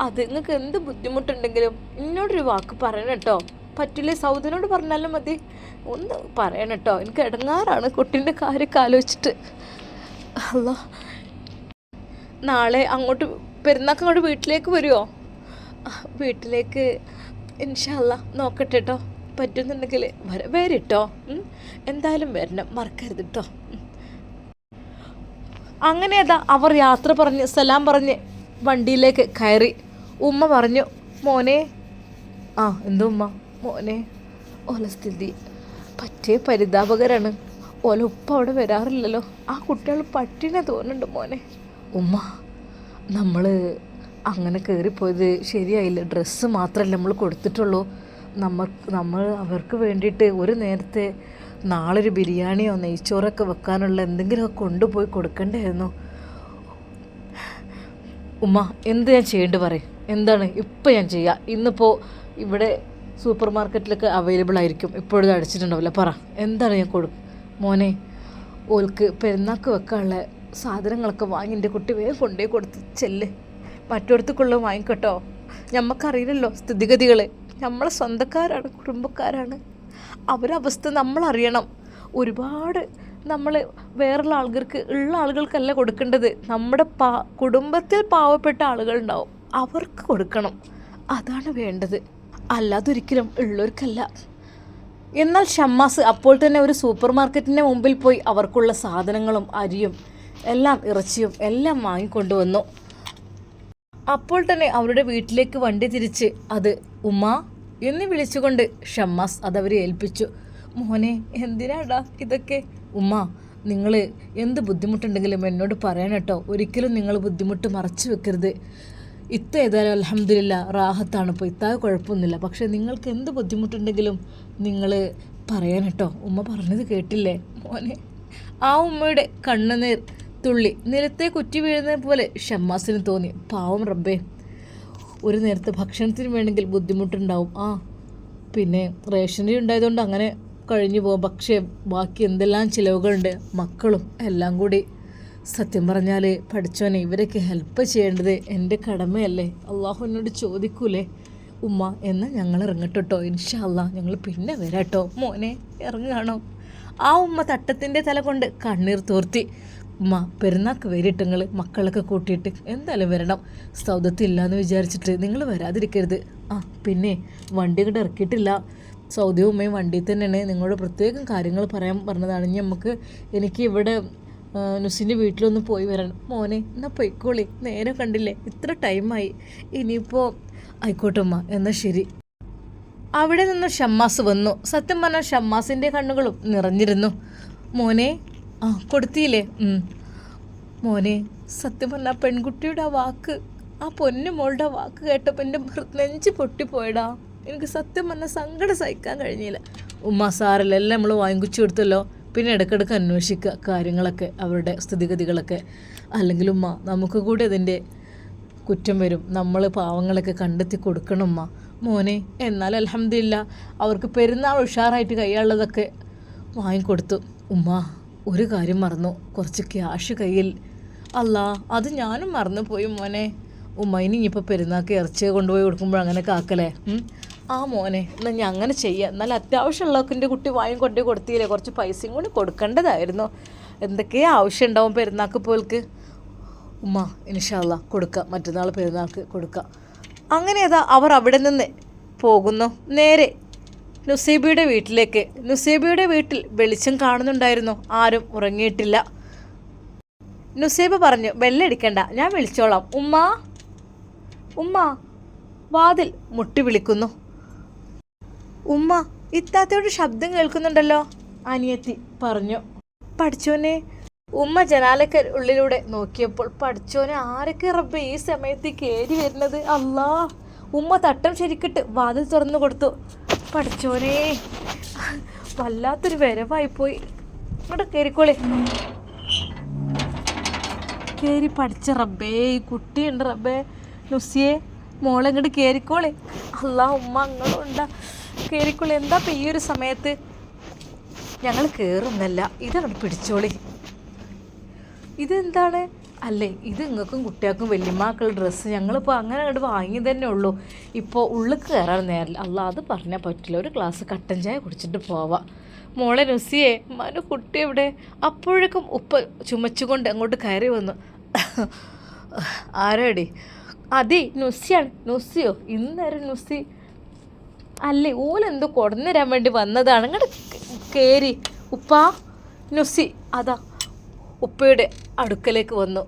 അത് നിങ്ങൾക്ക് എന്ത് ബുദ്ധിമുട്ടുണ്ടെങ്കിലും എന്നോടൊരു വാക്ക് പറയണം കേട്ടോ. പറ്റില്ലേ? സൗദിനോട് പറഞ്ഞാലും മതി. ഒന്ന് പറയണം കേട്ടോ. എനിക്ക് ഇടങ്ങാറാണ് കുട്ടീന്റെ കാര്യമൊക്കെ ആലോചിച്ചിട്ട്. അല്ല നാളെ അങ്ങോട്ട് പെരുന്നാൾക്ക് അങ്ങോട്ട് വീട്ടിലേക്ക് വരുമോ വീട്ടിലേക്ക് ഇൻഷല്ല നോക്കട്ടെ കേട്ടോ പറ്റുന്നുണ്ടെങ്കിൽ വര വരിട്ടോ. എന്തായാലും വരണം. മറക്കരുത് കേട്ടോ അങ്ങനെ അതാ അവർ യാത്ര പറഞ്ഞ് സലാം പറഞ്ഞ് വണ്ടിയിലേക്ക് കയറി. ഉമ്മ പറഞ്ഞു മോനെ ആ എന്തോ ഉമ്മ? മോനെ ഓല സ്ഥിതി. പറ്റിയ പരിതാപകരാണ്. ഓല ഉപ്പ അവിടെ വരാറില്ലല്ലോ. ആ കുട്ടികൾ പട്ടിനെ തോന്നുന്നുണ്ട് മോനെ. ഉമ്മ നമ്മൾ അങ്ങനെ കയറിപ്പോയത് ശരിയായില്ല. ഡ്രസ്സ് മാത്രമല്ല നമ്മൾ കൊടുത്തിട്ടുള്ളൂ. നമ്മൾ നമ്മൾ അവർക്ക് വേണ്ടിയിട്ട് ഒരു നേരത്തെ നാളൊരു ബിരിയാണിയോ നെയ്ച്ചോറൊക്കെ വെക്കാനുള്ള എന്തെങ്കിലുമൊക്കെ കൊണ്ടുപോയി കൊടുക്കണ്ടായിരുന്നു. ഉമ്മ എന്ത് ഞാൻ ചെയ്യേണ്ടി പറയും? എന്താണ് ഇപ്പം ഞാൻ ചെയ്യുക ഇന്നിപ്പോൾ ഇവിടെ സൂപ്പർ മാർക്കറ്റിലൊക്കെ അവൈലബിൾ ആയിരിക്കും. ഇപ്പോഴും അടിച്ചിട്ടുണ്ടാവില്ല. പറ എന്താണ് ഞാൻ കൊടു? മോനെ ഓൽക്ക് പെരുന്നാൾക്ക് വെക്കാനുള്ള സാധനങ്ങളൊക്കെ വാങ്ങി എന്റെ കുട്ടി വേഗം കൊണ്ടുപോയി കൊടുത്ത് ചെല്ല്. മറ്റൊടത്തേക്കുള്ള വാങ്ങിക്കട്ടോ ഞമ്മക്കറിയില്ലല്ലോ സ്ഥിതിഗതികൾ നമ്മളെ സ്വന്തക്കാരാണ് കുടുംബക്കാരാണ്. അവരവസ്ഥ നമ്മളറിയണം. ഒരുപാട് നമ്മൾ വേറുള്ള ആളുകൾക്ക് ഉള്ള ആളുകൾക്കല്ല കൊടുക്കേണ്ടത്. നമ്മുടെ പാ കുടുംബത്തിൽ പാവപ്പെട്ട ആളുകളുണ്ടാവും. അവർക്ക് കൊടുക്കണം. അതാണ് വേണ്ടത്. അല്ലാതൊരിക്കലും ഉള്ളവർക്കല്ല. എന്നാൽ ഷമ്മാസ് അപ്പോൾ തന്നെ ഒരു സൂപ്പർ മാർക്കറ്റിന്റെ മുമ്പിൽ പോയി അവർക്കുള്ള സാധനങ്ങളും അരിയും എല്ലാം ഇറച്ചിയും എല്ലാം വാങ്ങിക്കൊണ്ടുവന്നു. അപ്പോൾ തന്നെ അവരുടെ വീട്ടിലേക്ക് വണ്ടി തിരിച്ച് അത് ഉമ്മ എന്ന് വിളിച്ചുകൊണ്ട് ഷമ്മാസ് അതവരെ ഏൽപ്പിച്ചു. മോനെ എന്തിനാടാ ഇതൊക്കെ? ഉമ്മ നിങ്ങൾ എന്ത് ബുദ്ധിമുട്ടുണ്ടെങ്കിലും എന്നോട് പറയണം കേട്ടോ ഒരിക്കലും നിങ്ങൾ ബുദ്ധിമുട്ട് മറച്ചു വെക്കരുത്. ഇത്ത ഏതായാലും അലഹമില്ല റാഹത്താണ് ഇപ്പോൾ ഇത്താ കുഴപ്പമൊന്നുമില്ല. പക്ഷേ നിങ്ങൾക്ക് എന്ത് ബുദ്ധിമുട്ടുണ്ടെങ്കിലും നിങ്ങൾ പറയാനട്ടോ. ഉമ്മ പറഞ്ഞത് കേട്ടില്ലേ? മോനെ ആ ഉമ്മയുടെ കണ്ണുനീർ തുള്ളി നിലത്തെ കുറ്റി വീഴുന്നത് പോലെ ഷമ്മാസിന് തോന്നി. പാവം റബ്ബേ. ഒരു നേരത്തെ ഭക്ഷണത്തിന് വേണമെങ്കിൽ ബുദ്ധിമുട്ടുണ്ടാവും. ആ പിന്നെ റേഷനറി ഉണ്ടായതുകൊണ്ട് അങ്ങനെ കഴിഞ്ഞു പോകും പക്ഷേ ബാക്കി എന്തെല്ലാം ചിലവുകളുണ്ട്? മക്കളും എല്ലാം കൂടി. സത്യം പറഞ്ഞാൽ പഠിച്ചോനെ ഇവരൊക്കെ ഹെൽപ്പ് ചെയ്യേണ്ടത് എന്റെ കടമയല്ലേ? അള്ളാഹു എന്നോട് ചോദിക്കൂലേ? ഉമ്മ എന്ന് ഞങ്ങൾ ഇറങ്ങട്ടോ ഇൻഷാ അല്ലാ ഞങ്ങൾ പിന്നെ വരാട്ടോ. മോനെ ഇറങ്ങുകയാണോ ആ ഉമ്മ തട്ടത്തിന്റെ തല കൊണ്ട് കണ്ണീർ തോർത്തി. ഉമ്മ പെരുന്നാക്ക് വരിട്ട് നിങ്ങൾ മക്കളൊക്കെ കൂട്ടിയിട്ട് എന്തായാലും വരണം. സൗദത്തില്ലാന്ന് വിചാരിച്ചിട്ട് നിങ്ങൾ വരാതിരിക്കരുത്. ആ പിന്നെ വണ്ടി കൂടെ ഇറക്കിയിട്ടില്ല. സൗദി ഉമ്മയും വണ്ടിയിൽ തന്നെയാണ്. നിങ്ങളോട് പ്രത്യേകം കാര്യങ്ങൾ പറയാൻ പറഞ്ഞതാണ്. ഇനി നമുക്ക് എനിക്ക് ഇവിടെ നുസിന്റെ വീട്ടിലൊന്ന് പോയി വരണം. മോനെ എന്നാൽ പൊയ്ക്കോളി. നേരെ കണ്ടില്ലേ? ഇത്ര ടൈമായി. ഇനിയിപ്പോൾ ആയിക്കോട്ടെ ഉമ്മ എന്നാൽ ശരി. അവിടെ നിന്ന് ഷമ്മാസ് വന്നു. സത്യം പറഞ്ഞാൽ ഷമ്മാസിന്റെ കണ്ണുകളും നിറഞ്ഞിരുന്നു. മോനെ ആ കൊടുത്തില്ലേ. മോനെ സത്യം പറഞ്ഞാൽ പെൺകുട്ടിയുടെ ആ വാക്ക് ആ പൊന്നു മോളുടെ വാക്ക് കേട്ടപ്പോൾ എന്റെ നെഞ്ച് പൊട്ടിപ്പോയടാ. എനിക്ക് സത്യം പറഞ്ഞാൽ സങ്കടം സഹിക്കാൻ കഴിഞ്ഞില്ല. ഉമ്മ സാറിലെല്ലാം നമ്മൾ വാങ്ങിച്ചു കൊടുത്തല്ലോ. പിന്നെ ഇടയ്ക്കിടയ്ക്ക് അന്വേഷിക്കുക കാര്യങ്ങളൊക്കെ അവരുടെ സ്ഥിതിഗതികളൊക്കെ. അല്ലെങ്കിൽ ഉമ്മ നമുക്ക് കൂടി അതിന്റെ കുറ്റം വരും. നമ്മൾ പാവങ്ങളൊക്കെ കണ്ടെത്തി കൊടുക്കണം ഉമ്മ. മോനെ എന്നാൽ അലഹമില്ല അവർക്ക് പെരുന്നാൾ ഉഷാറായിട്ട് കൈയാളുള്ളതൊക്കെ വാങ്ങിക്കൊടുത്തു. ഉമ്മ. ഒരു കാര്യം മറന്നു. കുറച്ച് ക്യാഷ് കയ്യിൽ. അല്ല അത് ഞാനും മറന്നു പോയി മോനെ. ഉമ്മയിനി ഇനി ഇനിയിപ്പോൾ പെരുന്നാൾക്ക് ഇറച്ചി കൊണ്ടുപോയി കൊടുക്കുമ്പോൾ അങ്ങനെ കാക്കലേ? ആ മോനെ എന്നാൽ ഞാൻ അങ്ങനെ ചെയ്യാം. എന്നാൽ അത്യാവശ്യമുള്ളതൊക്കെ എന്റെ കുട്ടി വായും കൊണ്ടു കൊടുത്തില്ലേ? കുറച്ച് പൈസയും കൂടി കൊടുക്കേണ്ടതായിരുന്നു. എന്തൊക്കെയാ ആവശ്യം ഉണ്ടാവും പെരുന്നാക്ക് പോൽക്ക്? ഉമ്മ ഇൻഷാല്ല കൊടുക്കാം. മറ്റന്നാൾ പെരുന്നാൾക്ക് കൊടുക്കാം. അങ്ങനെ അതാ അവർ അവിടെ നിന്ന് പോകുന്നു. നേരെ നുസൈബിയുടെ വീട്ടിലേക്ക്. നുസൈബിയുടെ വീട്ടിൽ വെളിച്ചം കാണുന്നുണ്ടായിരുന്നു. ആരും ഉറങ്ങിയിട്ടില്ല. നുസൈബ പറഞ്ഞു ബെല്ലടിക്കണ്ട ഞാൻ വിളിച്ചോളാം. ഉമ്മ ഉമ്മ. വാതിൽ മുട്ടി വിളിക്കുന്നു. ഉമ്മ ഇത്താത്തയുടെ ശബ്ദം കേൾക്കുന്നുണ്ടല്ലോ അനിയത്തി പറഞ്ഞു. പഠിച്ചോനെ. ഉമ്മ ജനാലക്ക് ഉള്ളിലൂടെ നോക്കിയപ്പോൾ പഠിച്ചോനെ ആരൊക്കെ റബ്ബ് ഈ സമയത്ത് കയറി വരുന്നത്? അല്ലാ ഉമ്മ തട്ടം ശരിക്കിട്ട് വാതിൽ തുറന്നു കൊടുത്തു. പഠിച്ചോനെ. വല്ലാത്തൊരു വരവായിപ്പോയി. ഇവിടെ കയറിക്കോളെ കയറി പഠിച്ച റബ്ബേ ഈ കുട്ടിയുണ്ട് റബ്ബേ. നുസിയെ മോളെ ഇങ്ങോട്ട് കയറിക്കോളെ അല്ലാ ഉമ്മ അങ്ങോട്ടുണ്ടാ കയറിക്കോളെ എന്താ ഇപ്പം ഈ ഒരു സമയത്ത്? ഞങ്ങൾ കയറുന്നല്ല ഇതങ്ങോട്ട് പിടിച്ചോളി. ഇതെന്താണ്? അല്ലേ? ഇത് നിങ്ങൾക്കും കുട്ടികൾക്കും വല്യമാക്കളുടെ ഡ്രസ്സ് ഞങ്ങളിപ്പോൾ അങ്ങനെ അങ്ങോട്ട് വാങ്ങി തന്നെ ഉള്ളൂ. ഇപ്പോൾ ഉള്ളിൽ കയറാൻ നേരില്ല അല്ല അത് പറഞ്ഞാൽ പറ്റില്ല. ഒരു ഗ്ലാസ് കട്ടൻ ചായ കുടിച്ചിട്ട് പോവാം. മോളെ നുസിയെ മനു കുട്ടി എവിടെ? അപ്പോഴേക്കും ഉപ്പ ചുമച്ചുകൊണ്ട് അങ്ങോട്ട് കയറി വന്നു. ആരാടി? അതെ നുസിയാണ്. നുസിയോ? ഇന്നേരം നുസി. അല്ലേ ഓലെന്തോ കൊടന്നിരാൻ വേണ്ടി വന്നതാണ്. അങ്ങോട്ട് കയറി ഉപ്പാ നുസി അതാ ഉപ്പയുടെ അടുക്കലേക്ക് വന്നു.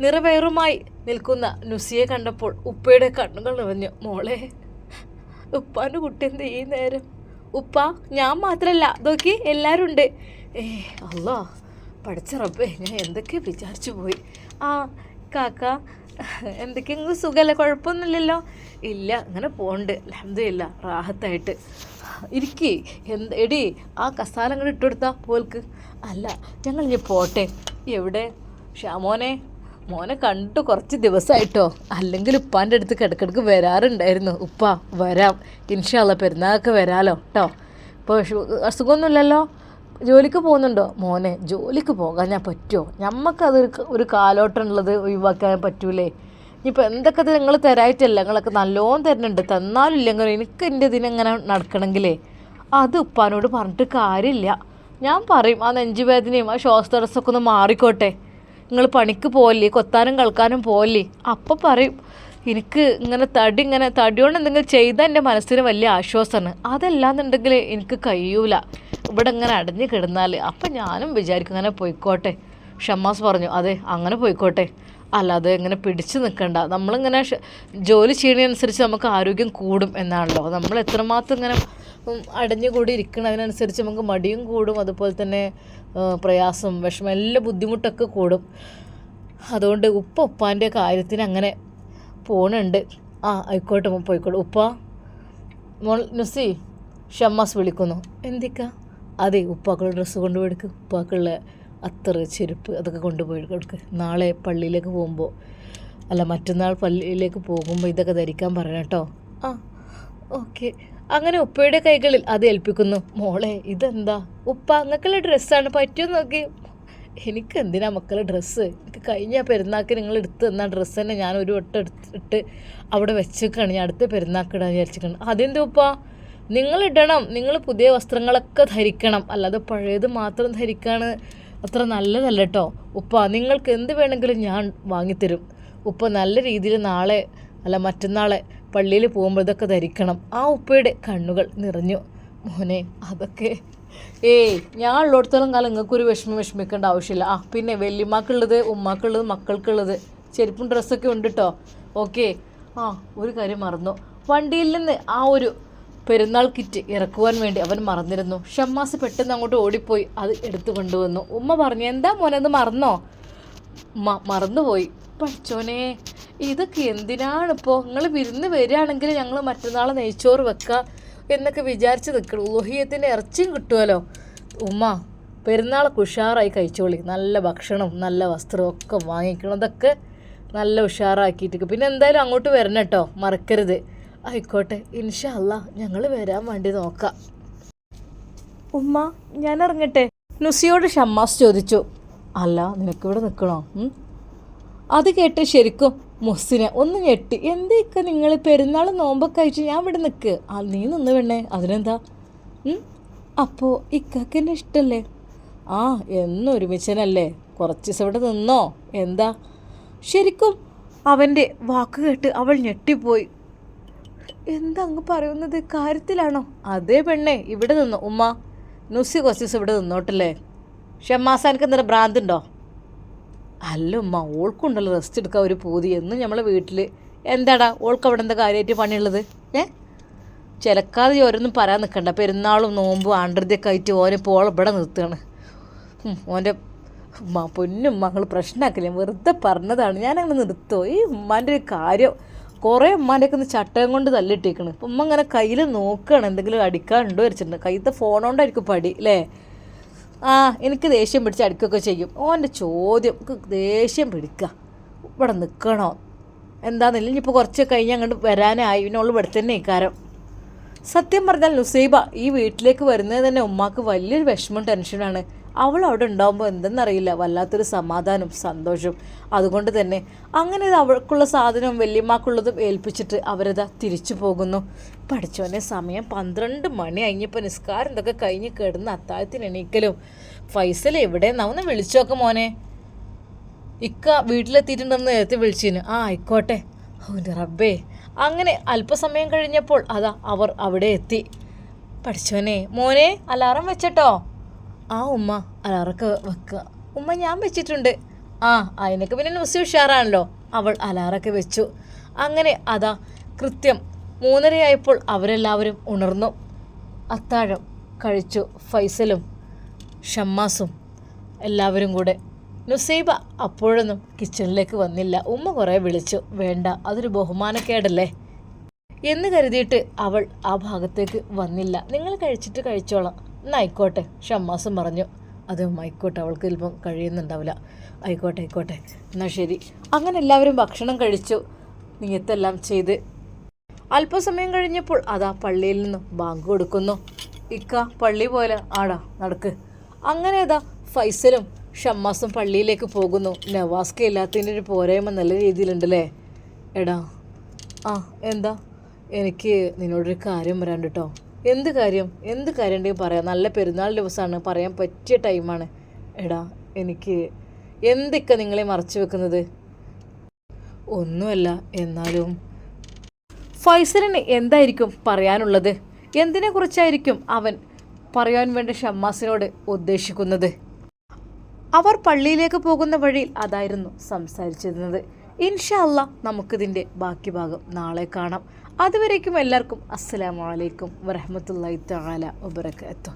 നിറവേറുമായി നിൽക്കുന്ന നുസിയെ കണ്ടപ്പോൾ ഉപ്പയുടെ കണ്ണുകൾ നിറഞ്ഞു. മോളെ ഉപ്പാന്റെ കുട്ടി എന്ത് ഈ നേരം? ഉപ്പ ഞാൻ മാത്രമല്ല നോക്കി എല്ലാവരും ഉണ്ട് ഏ അല്ലാ പഠിച്ച റബ്ബേ ഞാൻ എന്തൊക്കെ വിചാരിച്ചു പോയി. ആ കാക്ക എന്തൊക്കെ സുഖമല്ല കുഴപ്പമൊന്നുമില്ലല്ലോ. ഇല്ല അങ്ങനെ പോണ്ട് അലഹമില്ല റാഹത്തായിട്ട്. ഇരിക്കേ. എന്ത് എടി ആ കസാല അങ്ങോട്ട് ഇട്ടുകൊടുത്താ പോൽക്ക്. അല്ല ഞങ്ങൾ ഇനി പോട്ടെ. എവിടെ? ഷാമോനെ മോനെ. കണ്ടു കുറച്ച് ദിവസമായിട്ടോ അല്ലെങ്കിൽ ഉപ്പാന്റെ അടുത്ത് കിടക്കിടക്ക് വരാറുണ്ടായിരുന്നു. ഉപ്പ വരാം. ഇൻഷാല്ല പെരുന്നാളൊക്കെ വരാലോ കേട്ടോ ഇപ്പോൾ അസുഖമൊന്നുമില്ലല്ലോ? ജോലിക്ക് പോകുന്നുണ്ടോ? മോനെ ജോലിക്ക് പോകാൻ ഞാൻ പറ്റുമോ ഞമ്മക്കതൊരു ഒരു കാലോട്ടമുള്ളത് ഒഴിവാക്കാൻ പറ്റൂലേ? ഇനിയിപ്പോൾ എന്തൊക്കെ നിങ്ങൾ തരായിട്ടല്ല? നിങ്ങളൊക്കെ നല്ലോണം തരുന്നുണ്ട്. തന്നാലും ഇല്ലെങ്കിൽ എനിക്ക് എന്റെ ഇതിനെങ്ങനെ നടക്കണമെങ്കിലേ അത് ഉപ്പാനോട് പറഞ്ഞിട്ട് കാര്യമില്ല. ഞാൻ പറയും ആ നെഞ്ചുവേദനയും ആ ശ്വാസതടസ്സമൊക്കെ ഒന്ന് മാറിക്കോട്ടെ. നിങ്ങൾ പണിക്ക് പോകല്ലേ കൊത്താനും കളിക്കാനും പോകല്ലേ അപ്പം പറയും എനിക്ക് ഇങ്ങനെ തടി ഇങ്ങനെ തടിയോണ്ട് എന്തെങ്കിലും ചെയ്താൽ എന്റെ മനസ്സിന് വലിയ ആശ്വാസമാണ്. അതല്ലാന്നുണ്ടെങ്കിൽ എനിക്ക് കഴിയൂല. ഇവിടെ ഇങ്ങനെ അടഞ്ഞു കിടന്നാൽ അപ്പം ഞാനും വിചാരിക്കും അങ്ങനെ പോയിക്കോട്ടെ. ഷമ്മാസ് പറഞ്ഞു അതെ അങ്ങനെ പോയിക്കോട്ടെ. അല്ലാതെ ഇങ്ങനെ പിടിച്ചു നിൽക്കണ്ട നമ്മളിങ്ങനെ ജോലി ചെയ്യുന്നതിനനുസരിച്ച് നമുക്ക് ആരോഗ്യം കൂടും എന്നാണല്ലോ. നമ്മൾ എത്രമാത്രം ഇങ്ങനെ അടഞ്ഞുകൂടി ഇരിക്കണതിനനുസരിച്ച് നമുക്ക് മടിയും കൂടും. അതുപോലെ തന്നെ പ്രയാസം വിഷമം എല്ലാ ബുദ്ധിമുട്ടൊക്കെ കൂടും. അതുകൊണ്ട് ഉപ്പ ഉപ്പാന്റെ കാര്യത്തിന് അങ്ങനെ പോണുണ്ട്. ആ ആയിക്കോട്ടെ പോയിക്കോട്ടെ ഉപ്പ മോൾ നുസി ഷമ്മാസ് വിളിക്കുന്നു. എന്തിക്ക? അതെ ഉപ്പാക്കുള്ള ഡ്രസ്സ് കൊണ്ടുപോയി കൊണ്ടുപോയെടുക്ക് ഉപ്പാക്കുള്ള അത്തറ് ചെരുപ്പ് അതൊക്കെ കൊണ്ടുപോയി കൊടുക്ക്. നാളെ പള്ളിയിലേക്ക് പോകുമ്പോൾ അല്ല മറ്റന്നാൾ പള്ളിയിലേക്ക് പോകുമ്പോൾ ഇതൊക്കെ ധരിക്കാൻ പറയണം കേട്ടോ ആ ഓക്കെ. അങ്ങനെ ഉപ്പയുടെ കൈകളിൽ അത് ഏൽപ്പിക്കുന്നു. മോളെ ഇതെന്താ? ഉപ്പ അങ്ങക്കുള്ള ഡ്രസ്സാണ് പറ്റുമോ നോക്കി. എനിക്ക് എന്തിനാ മക്കളെ ഡ്രസ്സ് എനിക്ക് കഴിഞ്ഞ പെരുന്നാൾക്ക് നിങ്ങൾ എടുത്ത് തന്ന ഡ്രസ്സ് തന്നെ ഞാൻ ഒരു വട്ടം എടുത്തിട്ട് അവിടെ വെച്ചേക്കാണ്. ഞാൻ അടുത്ത പെരുന്നാക്കിടാന്ന് വിചാരിച്ചിട്ടുണ്ട് അതെന്താ ഉപ്പ? നിങ്ങൾ ഇടണം നിങ്ങൾ പുതിയ വസ്ത്രങ്ങളൊക്കെ ധരിക്കണം. അല്ലാതെ പഴയത് മാത്രം ധരിക്കാണ് അത്ര നല്ലതല്ല കേട്ടോ ഉപ്പ നിങ്ങൾക്ക് എന്ത് വേണമെങ്കിലും ഞാൻ വാങ്ങിത്തരും. ഉപ്പ നല്ല രീതിയിൽ നാളെ അല്ല മറ്റന്നാളെ പള്ളിയിൽ പോകുമ്പോൾ ഇതൊക്കെ ധരിക്കണം. ആ ഉപ്പയുടെ കണ്ണുകൾ നിറഞ്ഞു. മോനെ അതൊക്കെ. ഏയ് ഞാൻ ഉള്ളിടത്തോളം കാലം നിങ്ങൾക്കൊരു വിഷമം വിഷമിക്കേണ്ട ആവശ്യമില്ല. ആ പിന്നെ വല്യമ്മക്കുള്ളത് ഉമ്മാക്കുള്ളത് മക്കൾക്കുള്ളത്. ചെരുപ്പും ഡ്രസ്സൊക്കെ ഉണ്ട് കേട്ടോ ഓക്കെ. ആ ഒരു കാര്യം മറന്നു. വണ്ടിയിൽ നിന്ന് ആ ഒരു പെരുന്നാൾ കിറ്റ് ഇറക്കുവാൻ വേണ്ടി അവൻ മറന്നിരുന്നു. ഷമ്മാസ് പെട്ടെന്ന് അങ്ങോട്ട് ഓടിപ്പോയി. അത് എടുത്തു കൊണ്ടുവന്നു. ഉമ്മ പറഞ്ഞു എന്താ മോനെന്ന് അത് മറന്നോ? മറന്നുപോയി. പഠിച്ചോനെ ഇതൊക്കെ എന്തിനാണിപ്പോൾ നിങ്ങൾ വിരുന്ന് വരികയാണെങ്കിൽ ഞങ്ങൾ മറ്റന്നാൾ നെയ്ച്ചോറ് വെക്കുക എന്നൊക്കെ വിചാരിച്ച് നിൽക്കണം. ലോഹിയത്തിന്റെ ഇറച്ചിയും കിട്ടുമല്ലോ ഉമ്മ പെരുന്നാൾ ഉഷാറായി കഴിച്ചോളി. നല്ല ഭക്ഷണം നല്ല വസ്ത്രവും ഒക്കെ വാങ്ങിക്കണം. അതൊക്കെ നല്ല ഉഷാറാക്കിയിട്ട് പിന്നെ എന്തായാലും അങ്ങോട്ട് വരണം കേട്ടോ. മറക്കരുത്. ആയിക്കോട്ടെ ഇൻഷാ അല്ല ഞങ്ങൾ വരാൻ വേണ്ടി നോക്കാം. ഉമ്മ ഞാൻ ഇറങ്ങട്ടെ. നുസിയോട് ഷമ്മാസ് ചോദിച്ചു. അല്ല നിനക്കിവിടെ നിൽക്കണോ? അത് കേട്ട് ശരിക്കും മുസ്സിനെ ഒന്ന് ഞെട്ടി. എന്തേക്ക നിങ്ങൾ പെരുന്നാൾ നോമ്പൊക്കെ അയച്ചു ഞാൻ ഇവിടെ നിൽക്ക് ആ നീ നിന്ന് വേണേ അതിനെന്താ? അപ്പോൾ ഇക്കാക്കെന്നെ ഇഷ്ടമല്ലേ ആ എന്നും ഒരുമിച്ചനല്ലേ? കുറച്ച് ദിവസം ഇവിടെ നിന്നോ? എന്താ? ശരിക്കും അവന്റെ വാക്ക് കേട്ട് അവൾ ഞെട്ടിപ്പോയി. എന്താ പറയുന്നത്? കാര്യത്തിലാണോ? അതേ പെണ്ണെ ഇവിടെ നിന്നു. ഉമ്മ നുസി കുറച്ച് ഇവിടെ നിന്നോട്ടല്ലേ? ഷമ്മാസാനക്ക് എന്തെങ്കിലും ഭ്രാന്തുണ്ടോ? അല്ല ഉമ്മ ഓൾക്കുണ്ടല്ലോ റെസ്റ്റ് എടുക്കാൻ ഒരു പൂതി. എന്നും നമ്മളെ വീട്ടിൽ എന്താടാ ഓൾക്ക് അവിടെ എന്താ കാര്യമായിട്ട് പണിയുള്ളത്? ഏ? ചിലക്കാതെ ഓരോന്നും പറയാൻ നിൽക്കണ്ട പെരുന്നാളും നോമ്പും ആണ്ടൃതിയൊക്കെ ആയിട്ട് ഓനെ പോൾ ഇവിടെ നിർത്തുകയാണ്. ഓന്റെ പൊന്നും മകൾ പ്രശ്നമാക്കില്ല വെറുതെ പറഞ്ഞതാണ്. ഞാനങ്ങനെ നിർത്തുമോ ഈ ഉമ്മാന്റെ ഒരു കാര്യം കുറേ ഉമ്മാന്റെയൊക്കെ ഒന്ന് ചട്ടകം കൊണ്ട് തല്ലിട്ടേക്കണ്. ഉമ്മ ഇങ്ങനെ കയ്യിൽ നോക്കുകയാണ് എന്തെങ്കിലും അടിക്കാനുണ്ടോ വരച്ചിട്ടുണ്ട് കയ്യത്തെ ഫോൺ കൊണ്ടായിരിക്കും പടി അല്ലേ ആ എനിക്ക് ദേഷ്യം പിടിച്ച് അടിക്കുകയൊക്കെ ചെയ്യും. ഓന്റെ ചോദ്യം ദേഷ്യം പിടിക്കുക ഇവിടെ നിൽക്കണോ എന്താണെന്നില്ല ഇനിയിപ്പോൾ കുറച്ച് കഴിഞ്ഞ് അങ്ങോട്ട് വരാനായി. പിന്നെ ഉള്ളു ഇവിടെ തന്നെ ഇക്കാരം സത്യം പറഞ്ഞാൽ നുസൈബ ഈ വീട്ടിലേക്ക് വരുന്നത് തന്നെ ഉമ്മാക്ക് വലിയൊരു വിഷമം ടെൻഷനാണ് അവൾ അവിടെ ഉണ്ടാകുമ്പോൾ എന്തെന്നറിയില്ല. വല്ലാത്തൊരു സമാധാനം സന്തോഷവും. അതുകൊണ്ട് തന്നെ അങ്ങനെ അവൾക്കുള്ള സാധനവും വല്യമ്മക്കുള്ളതും ഏൽപ്പിച്ചിട്ട് അവരതാ തിരിച്ചു പോകുന്നു. പഠിച്ചവനെ സമയം പന്ത്രണ്ട് മണി കഴിഞ്ഞപ്പോൾ നിസ്കാരം ഇതൊക്കെ കഴിഞ്ഞ് കിടന്ന് അത്താഴത്തിന് എണീക്കലും. ഫൈസൽ എവിടെ ഒന്ന് വിളിച്ചു നോക്ക് മോനെ. ഇക്ക വീട്ടിലെത്തിയിട്ടുണ്ടെന്ന് നേരത്തെ വിളിച്ചിന് ആ ആയിക്കോട്ടെ. ഓന്റെ റബ്ബേ. അങ്ങനെ അല്പസമയം കഴിഞ്ഞപ്പോൾ അതാ അവർ അവിടെ എത്തി. പഠിച്ചോനെ മോനെ അലാറം വെച്ചട്ടോ. ആ ഉമ്മ അലാറൊക്കെ വെക്കുക ഉമ്മ ഞാൻ വെച്ചിട്ടുണ്ട്. ആ അതിനൊക്കെ പിന്നെ ന്യൂസ് ഉഷാറാണല്ലോ. അവൾ അലാറൊക്കെ വെച്ചു. അങ്ങനെ അതാ കൃത്യം മൂന്നരയായപ്പോൾ അവരെല്ലാവരും ഉണർന്നു. അത്താഴം കഴിച്ചു ഫൈസലും ഷമ്മാസും എല്ലാവരും കൂടെ. നുസൈബ അപ്പോഴൊന്നും കിച്ചണിലേക്ക് വന്നില്ല. ഉമ്മ കുറേ വിളിച്ചു. വേണ്ട അതൊരു ബഹുമാനക്കേടല്ലേ? എന്ന് കരുതിയിട്ട് അവൾ ആ ഭാഗത്തേക്ക് വന്നില്ല. നിങ്ങൾ കഴിച്ചിട്ട് കഴിച്ചോളാം. എന്നായിക്കോട്ടെ. ഷമ്മാസും പറഞ്ഞു. അത് ആയിക്കോട്ടെ അവൾക്ക് ചിലപ്പം കഴിയുന്നുണ്ടാവില്ല. ആയിക്കോട്ടെ ആയിക്കോട്ടെ. എന്നാൽ ശരി. അങ്ങനെ എല്ലാവരും ഭക്ഷണം കഴിച്ചു. നീയത്തെല്ലാം ചെയ്ത്. അല്പസമയം കഴിഞ്ഞപ്പോൾ അതാ പള്ളിയിൽ നിന്നും ബാങ്ക് കൊടുക്കുന്നു. ഇക്ക പള്ളി പോലെ ആടാ നടക്ക്. അങ്ങനെ അതാ ഫൈസലും ഷമ്മാസും പള്ളിയിലേക്ക് പോകുന്നു. നവാസ്ക ഇല്ലാത്തതിന്റെ ഒരു പോരായ്മ നല്ല രീതിയിലുണ്ടല്ലേ? എടാ ആ എന്താ? എനിക്ക് നിന്നോടൊരു കാര്യം വരാണ്ട് കേട്ടോ. എന്ത് കാര്യം? എന്ത് കാര്യം ഉണ്ടെങ്കിൽ പറയാം. നല്ല പെരുന്നാൾ ദിവസമാണ്. പറയാൻ പറ്റിയ ടൈമാണ് എടാ എനിക്ക് എന്തൊക്കെ നിങ്ങളെ മറച്ചു വെക്കുന്നത്? ഒന്നുമല്ല എന്നാലും. ഫൈസലിന് എന്തായിരിക്കും പറയാനുള്ളത്? എന്തിനെക്കുറിച്ചായിരിക്കും അവൻ പറയാൻ വേണ്ടി ഷമ്മാസിനോട് ഉദ്ദേശിക്കുന്നത്? അവർ പള്ളിയിലേക്ക് പോകുന്ന വഴിയിൽ അതായിരുന്നു സംസാരിച്ചിരുന്നത്. ഇൻഷാ അല്ലാ നമുക്കിതിന്റെ ബാക്കി ഭാഗം നാളെ കാണാം. അതുവരേക്കും എല്ലാവർക്കും അസ്സലാമു അലൈക്കും വറഹമത്തല്ലായി താല വബറകാതുഹു.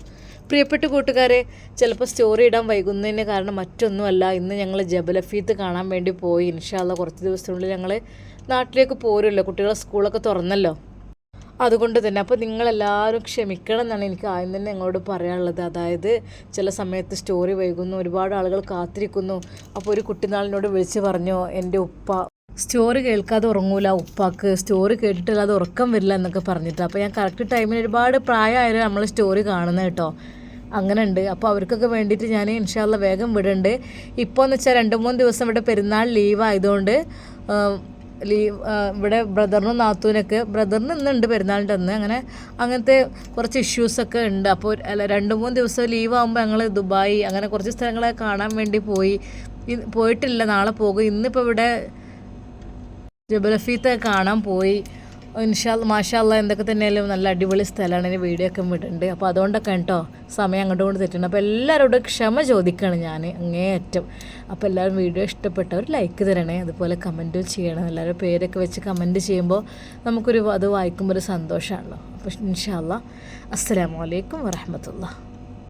പ്രിയപ്പെട്ട കൂട്ടുകാരെ ചിലപ്പോൾ സ്റ്റോറി ഇടാൻ വൈകുന്നതിന് കാരണം മറ്റൊന്നുമല്ല. ഇന്ന് ഞങ്ങൾ ജബലഫീത്ത് കാണാൻ വേണ്ടി പോയി. ഇൻഷാല്ല കുറച്ച് ദിവസത്തിനുള്ളിൽ ഞങ്ങൾ നാട്ടിലേക്ക് പോരുമല്ലോ. കുട്ടികളെ സ്കൂളൊക്കെ തുറന്നല്ലോ. അതുകൊണ്ട് തന്നെ അപ്പോൾ നിങ്ങളെല്ലാവരും ക്ഷമിക്കണം എന്നാണ് എനിക്ക് ആദ്യം തന്നെ ഞങ്ങളോട് പറയാനുള്ളത്. അതായത് ചില സമയത്ത് സ്റ്റോറി വൈകുന്നു ഒരുപാട് ആളുകൾ കാത്തിരിക്കുന്നു. അപ്പോൾ ഒരു കുട്ടിനാളിനോട് വിളിച്ച് പറഞ്ഞു എന്റെ ഉപ്പ സ്റ്റോറി കേൾക്കാതെ ഉറങ്ങൂല ഉപ്പാക്ക് സ്റ്റോറി കേട്ടിട്ടില്ലാതെ ഉറക്കം വരില്ല എന്നൊക്കെ പറഞ്ഞിട്ട്. അപ്പോൾ ഞാൻ കറക്റ്റ് ടൈമിൽ ഒരുപാട് പ്രായമായാലും നമ്മൾ സ്റ്റോറി കാണുന്നത് കേട്ടോ അങ്ങനെ ഉണ്ട് അപ്പോൾ അവർക്കൊക്കെ വേണ്ടിയിട്ട് ഞാൻ ഇൻഷാല്ല വേഗം വിടുന്നുണ്ട് ഇപ്പോൾ എന്ന് വെച്ചാൽ രണ്ട് മൂന്ന് ദിവസം ഇവിടെ പെരുന്നാൾ ലീവ് ആയതുകൊണ്ട് ലീവ് ഇവിടെ ബ്രദറിനും നാത്തൂനൊക്കെ ബ്രദറിന് ഇന്നുണ്ട് പെരുന്നാളിന്റെ അന്ന്. അങ്ങനെ അങ്ങനത്തെ കുറച്ച് ഇഷ്യൂസൊക്കെ ഉണ്ട്. അപ്പോൾ അല്ല രണ്ട് മൂന്ന് ദിവസം ലീവ് ആകുമ്പോൾ ഞങ്ങൾ ദുബായ് അങ്ങനെ കുറച്ച് സ്ഥലങ്ങളെ കാണാൻ വേണ്ടി പോയി. പോയിട്ടില്ല നാളെ പോകും. ഇന്നിപ്പോൾ ഇവിടെ ജബലഫീത്ത് കാണാൻ പോയി. ഇൻഷാ മാഷാല്ല എന്തൊക്കെ തന്നെയാലും നല്ല അടിപൊളി സ്ഥലമാണ്. ഇനി വീഡിയോ ഒക്കെ വിടുന്നുണ്ട് അപ്പോൾ അതുകൊണ്ടൊക്കെ കേട്ടോ സമയം അങ്ങോട്ട് കൊണ്ട് തെറ്റുണ്ട് അപ്പോൾ എല്ലാവരോടും ക്ഷമ ചോദിക്കുകയാണ് ഞാൻ അങ്ങേയറ്റം. അപ്പോൾ എല്ലാവരും വീഡിയോ ഇഷ്ടപ്പെട്ടവർ ലൈക്ക് തരണേ. അതുപോലെ കമന്റും ചെയ്യണം. എല്ലാവരും പേരൊക്കെ വെച്ച് കമന്റ് ചെയ്യുമ്പോൾ നമുക്കൊരു അത് വായിക്കുമ്പോൾ ഒരു സന്തോഷമാണല്ലോ അപ്പോൾ ഇൻഷാല്ല അസ്സാം വലൈക്കും വറഹമത്തുള്ള